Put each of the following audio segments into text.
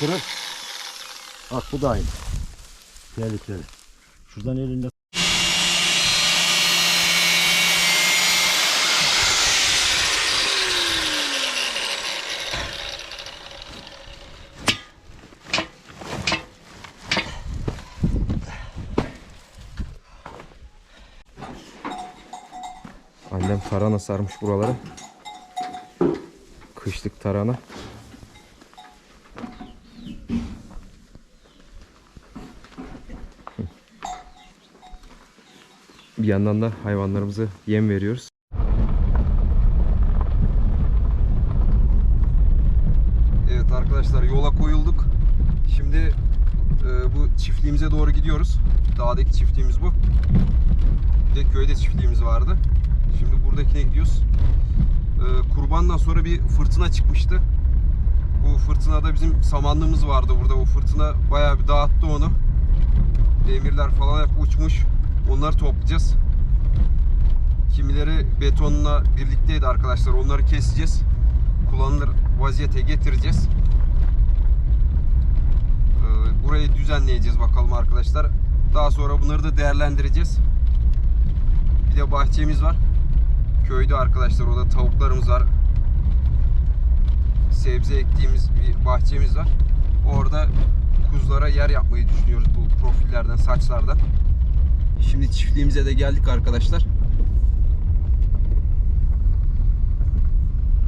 kırık. Bak bu da aynı. Tehlikeli. Şuradan elinde Annem tarhana sarmış buraları. Kışlık tarhana. Bir yandan da hayvanlarımıza yem veriyoruz. Evet arkadaşlar yola koyulduk. Şimdi e, bu çiftliğimize doğru gidiyoruz. Dağdaki çiftliğimiz bu. Bir de köyde çiftliğimiz vardı. Şimdi buradakine gidiyoruz. Ee, kurbandan sonra bir fırtına çıkmıştı. Bu fırtınada bizim samanlığımız vardı burada. O fırtına bayağı bir dağıttı onu. Demirler falan hep uçmuş. Onları toplayacağız. Kimileri betonla birlikteydi arkadaşlar. Onları keseceğiz. Kullanılır vaziyete getireceğiz. Ee, burayı düzenleyeceğiz bakalım arkadaşlar. Daha sonra bunları da değerlendireceğiz. Bir de bahçemiz var. Köyde arkadaşlar orada tavuklarımız var. Sebze ektiğimiz bir bahçemiz var. Orada kuzulara yer yapmayı düşünüyoruz bu profillerden, saçlardan. Şimdi çiftliğimize de geldik arkadaşlar.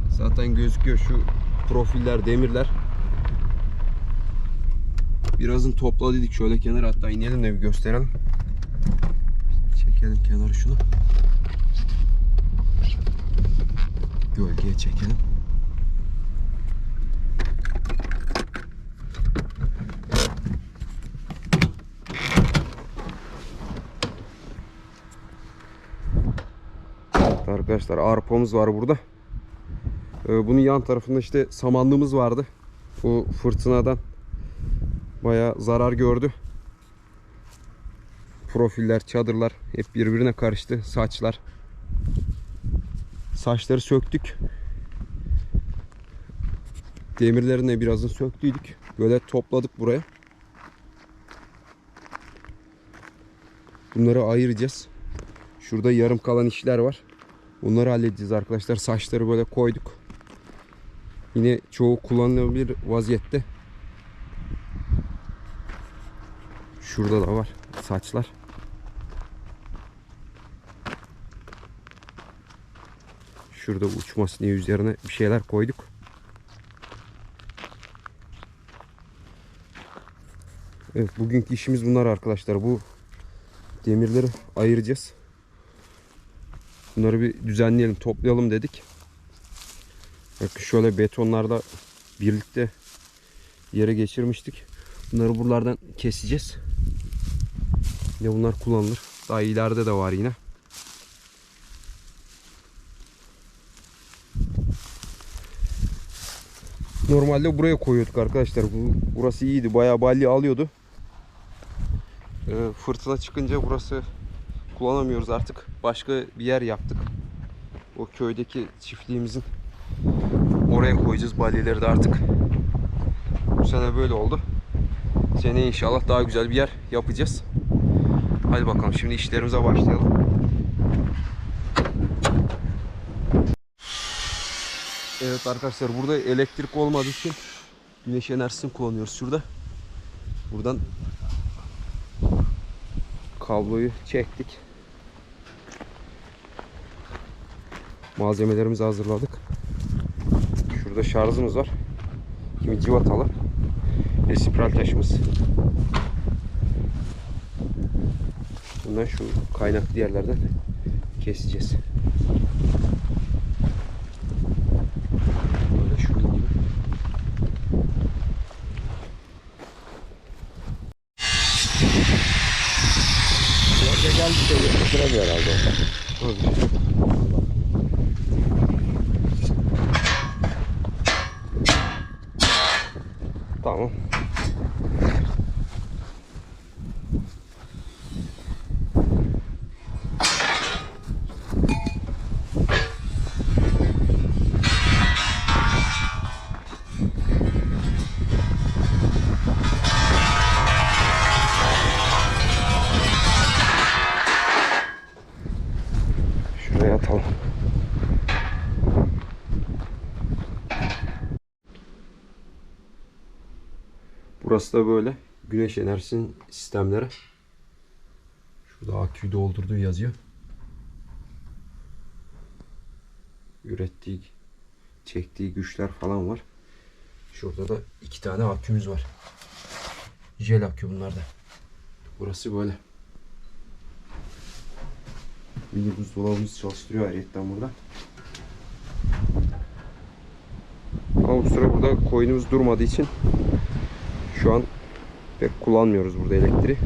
Zaten gözüküyor şu profiller, demirler. Birazın topladık şöyle kenara hatta inelim de bir gösterelim. Çekelim kenara şunu. Gölgeye çekelim. Evet Arkadaşlar arpamız var burada. Ee, bunun yan tarafında işte samanlığımız vardı. Bu fırtınadan bayağı zarar gördü. Profiller, çadırlar hep birbirine karıştı. Saçlar. Saçları söktük. Demirlerini de birazını söktüydük. Böyle topladık buraya. Bunları ayıracağız. Şurada yarım kalan işler var. Bunları halledeceğiz arkadaşlar. Saçları böyle koyduk. Yine çoğu kullanılabilir vaziyette. Şurada da var saçlar. Şurada uçmasın diye üzerine bir şeyler koyduk. Evet bugünkü işimiz bunlar arkadaşlar. Bu demirleri ayıracağız. Bunları bir düzenleyelim, toplayalım dedik. Bakın şöyle betonlarda birlikte yere geçirmiştik. Bunları buralardan keseceğiz. Yine bunlar kullanılır. Daha ileride de var yine. Normalde buraya koyuyorduk arkadaşlar. Bu burası iyiydi. Bayağı balya alıyordu. Ee, fırtına çıkınca burası kullanamıyoruz artık. Başka bir yer yaptık. O köydeki çiftliğimizin oraya koyacağız balyeleri de artık. Bu sene böyle oldu. Sene inşallah daha güzel bir yer yapacağız. Hadi bakalım şimdi işlerimize başlayalım. Evet arkadaşlar burada elektrik olmadığı için güneş enerjisini kullanıyoruz şurada. Buradan kabloyu çektik. Malzemelerimizi hazırladık. Şurada şarjımız var. Kimi civatalı. Ve spiral taşımız. Bundan şu kaynaklı yerlerden keseceğiz. Böyle şunun gibi. Geldi de herhalde onlar. Burası da böyle güneş enerjisinin sistemleri. Şurada aküyü doldurduğu yazıyor. Ürettiği, çektiği güçler falan var. Şurada da iki tane akümüz var. Jel akü bunlar da. Burası böyle. Mini buzdolabımızı çalıştırıyor ayrıyetten burada. Ama bu sıra burada koyunumuz durmadığı için şu an pek kullanmıyoruz burada elektriği.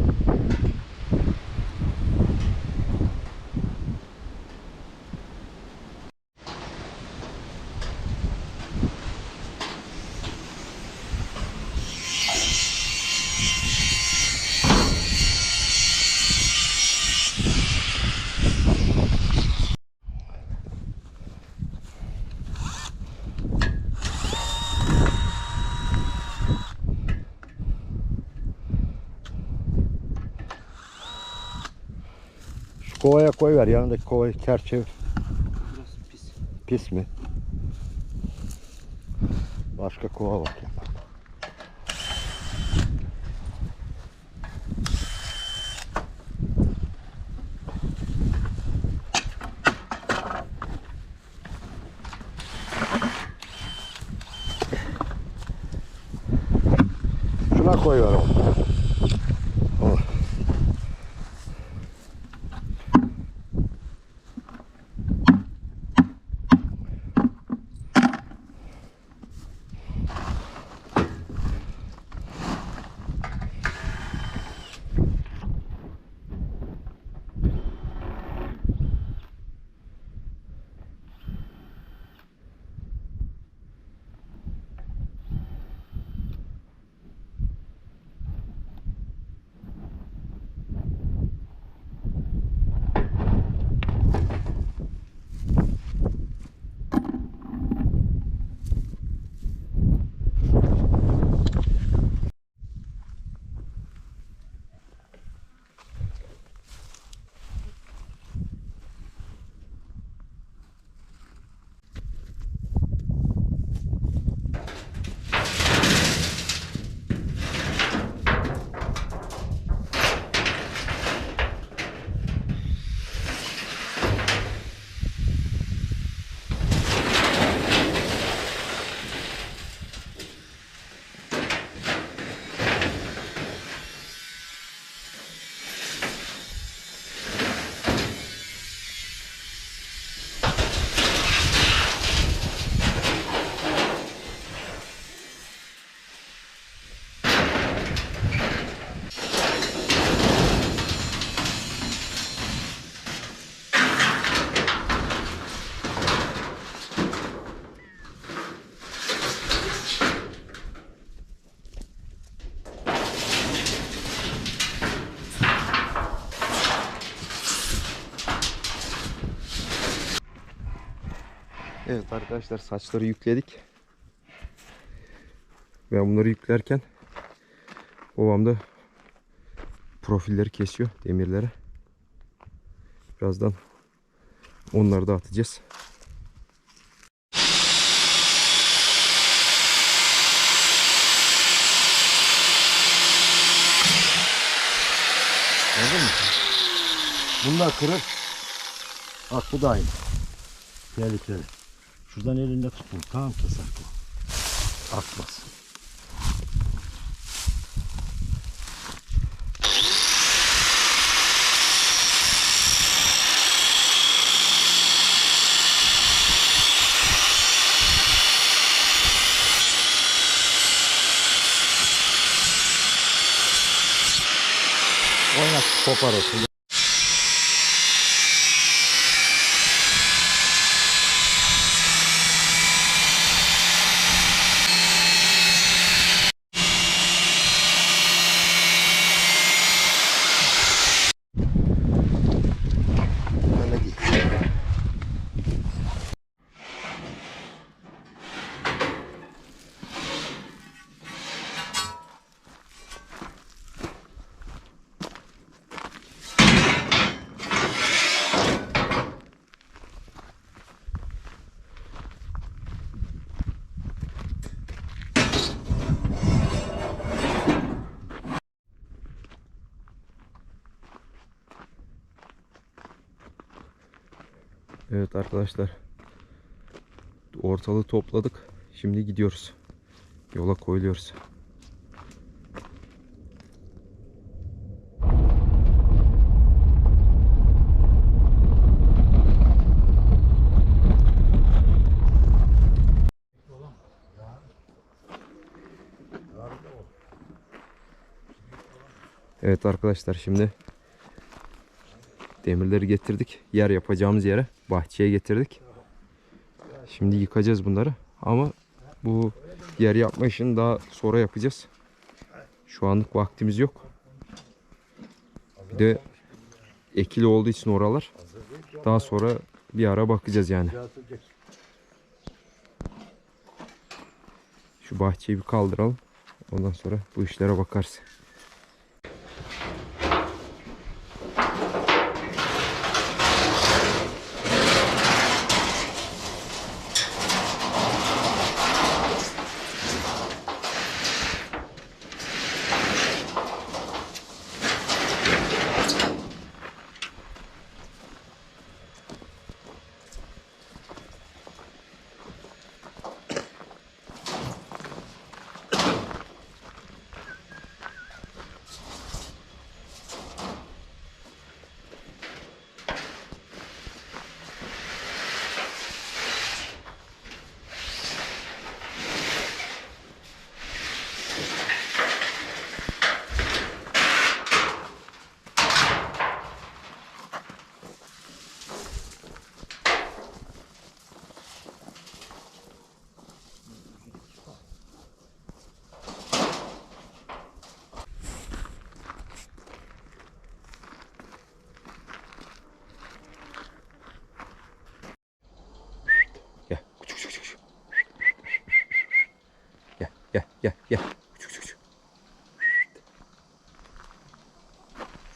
Kovaya koy ver yanındaki kovayı ker çevir. Burası pis. Pis mi? Başka kova bak ya. Şuna koy ver oğlum. Arkadaşlar saçları yükledik. Ben bunları yüklerken babam da profilleri kesiyor demirlere. Birazdan onları da atacağız. Anladın mı? Bunlar kırır. Bak bu da aynı. Tehlikeli. Şuradan elinde tutun. Tamam keser bu. Atmaz. Oynat kopar olsun. Öyle değil. Evet arkadaşlar. Ortalığı topladık. Şimdi gidiyoruz. Yola koyuluyoruz. Evet arkadaşlar şimdi demirleri getirdik. Yer yapacağımız yere bahçeye getirdik. Şimdi yıkacağız bunları ama bu yer yapma işini daha sonra yapacağız. Şu anlık vaktimiz yok. Bir de ekili olduğu için oralar daha sonra bir ara bakacağız yani. Şu bahçeyi bir kaldıralım. Ondan sonra bu işlere bakarız.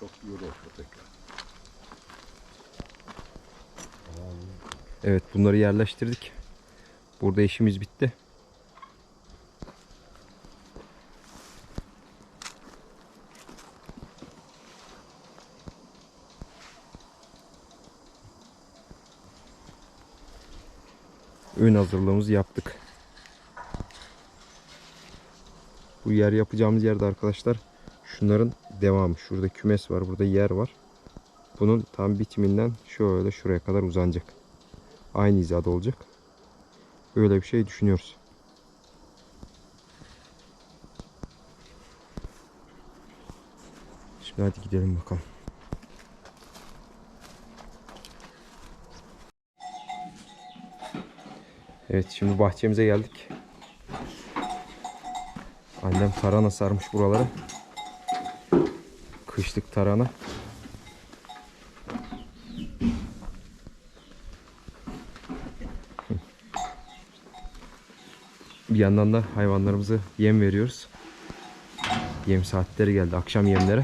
Çok olur köpekler. Evet bunları yerleştirdik. Burada işimiz bitti. Ön hazırlığımızı yaptık. Bu yer yapacağımız yerde arkadaşlar şunların devamı. Şurada kümes var, burada yer var. Bunun tam bitiminden şöyle şuraya kadar uzanacak. Aynı hizada olacak. Böyle bir şey düşünüyoruz. Şimdi hadi gidelim bakalım. Evet şimdi bahçemize geldik. Annem tarhana sarmış buraları. Kışlık tarhana. Bir yandan da hayvanlarımızı yem veriyoruz. Yem saatleri geldi. Akşam yemlere.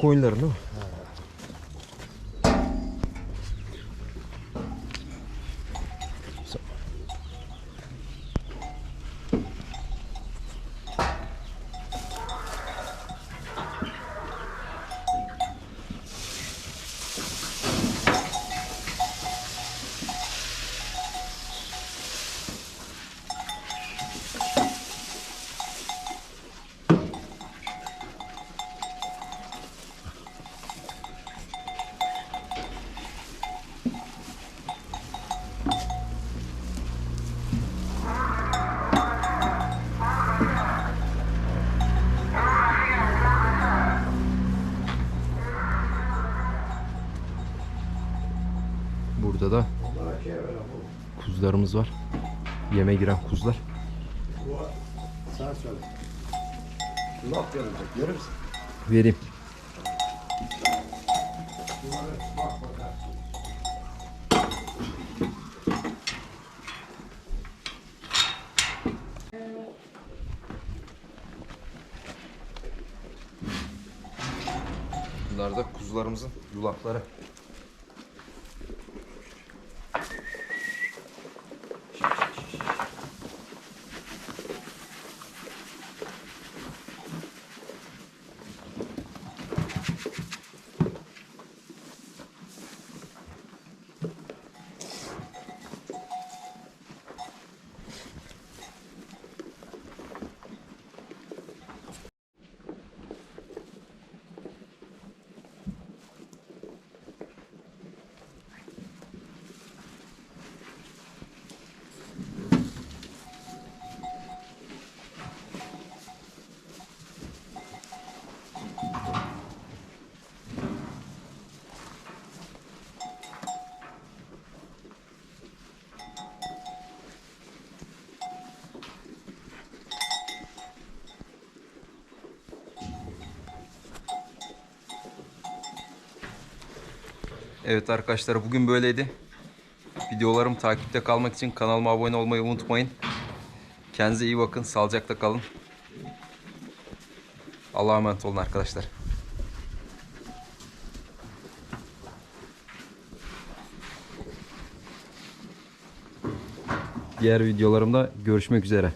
Koyunların değil mi? Kuzularımız var. Yeme giren kuzular. Sen söyle. Laf verilecek. Görür müsün? Vereyim. Bunlar da kuzularımızın yulakları. Evet arkadaşlar bugün böyleydi. Videolarım takipte kalmak için kanalıma abone olmayı unutmayın. Kendinize iyi bakın. Sağlıcakla kalın. Allah'a emanet olun arkadaşlar. Diğer videolarımda görüşmek üzere.